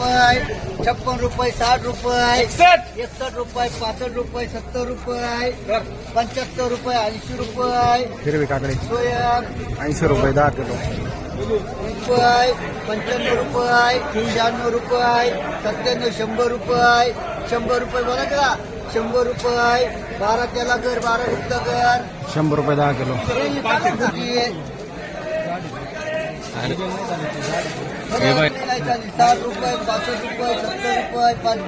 रुपये छप्पन रुपये साठ रुपये एकसष्ट रुपये पासष्ट रुपये सत्तर रुपये पंच्याहत्तर रुपये ऐंशी रुपये हिरवी काकडी. ऐंशी रुपये दहा किलो. रुपये पंच्याण्णव रुपये शहाण्णव रुपये सत्त्याण्णव शंभर रुपये शंभर रुपये बोला का शंभर रुपये बारा त्याला कर बारा गुप्त कर शंभर रुपये दहा किलो. हे. साठ रुपये पासष्ट रुपये सत्तर रुपये पाच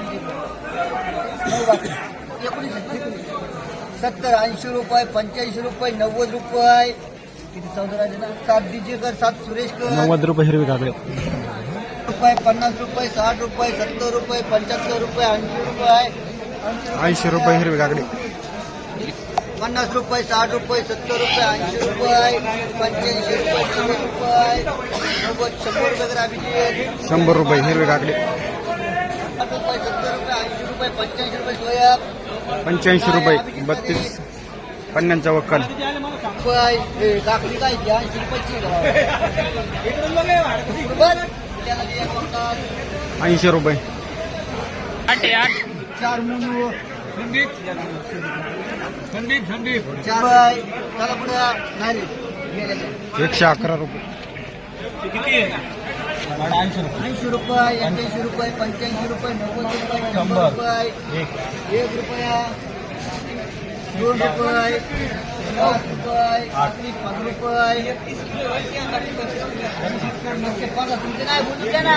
सत्तर ऐंशी रुपये पंच्याऐंशी रुपये नव्वद रुपये। किती चौदा ना सात डीजे कर सात सुरेश कर। नव्वद रुपये हिरवी काकडी रुपये पन्नास रुपये साठ रुपये सत्तर रुपये पंच्याहत्तर रुपये ऐंशी रुपये। ऐंशी रुपये हिरवी काकडी पन्नास रुपये साठ रुपये सत्तर रुपये ऐंशी रुपये। पंच्याऐंशी रुपये शंभर रुपये नव्वद शंभर रुपये करा अभिजित शंभर रुपये हिरवी काकडी. साठ रुपये सत्तर रुपये ऐंशी रुपये पंच्याऐंशी रुपये पंच्याऐंशी रुपये बत्तीस पन्नासचा वक्कल. रुपये काकडी काय ऐंशी रुपयाची ऐंशी रुपये. चार मुनू संदीप। संदीप. एकशे अकरा रुपये. किती? ऐंशी रुपये एक्क्याऐंशी रुपये पंच्याऐंशी रुपये नव्वद रुपये शंभर. रुपये. एक. रुपया. दोन रुपये. पाच रुपये. पाच रुपये. तुमचे नाही बोलू द्या ना.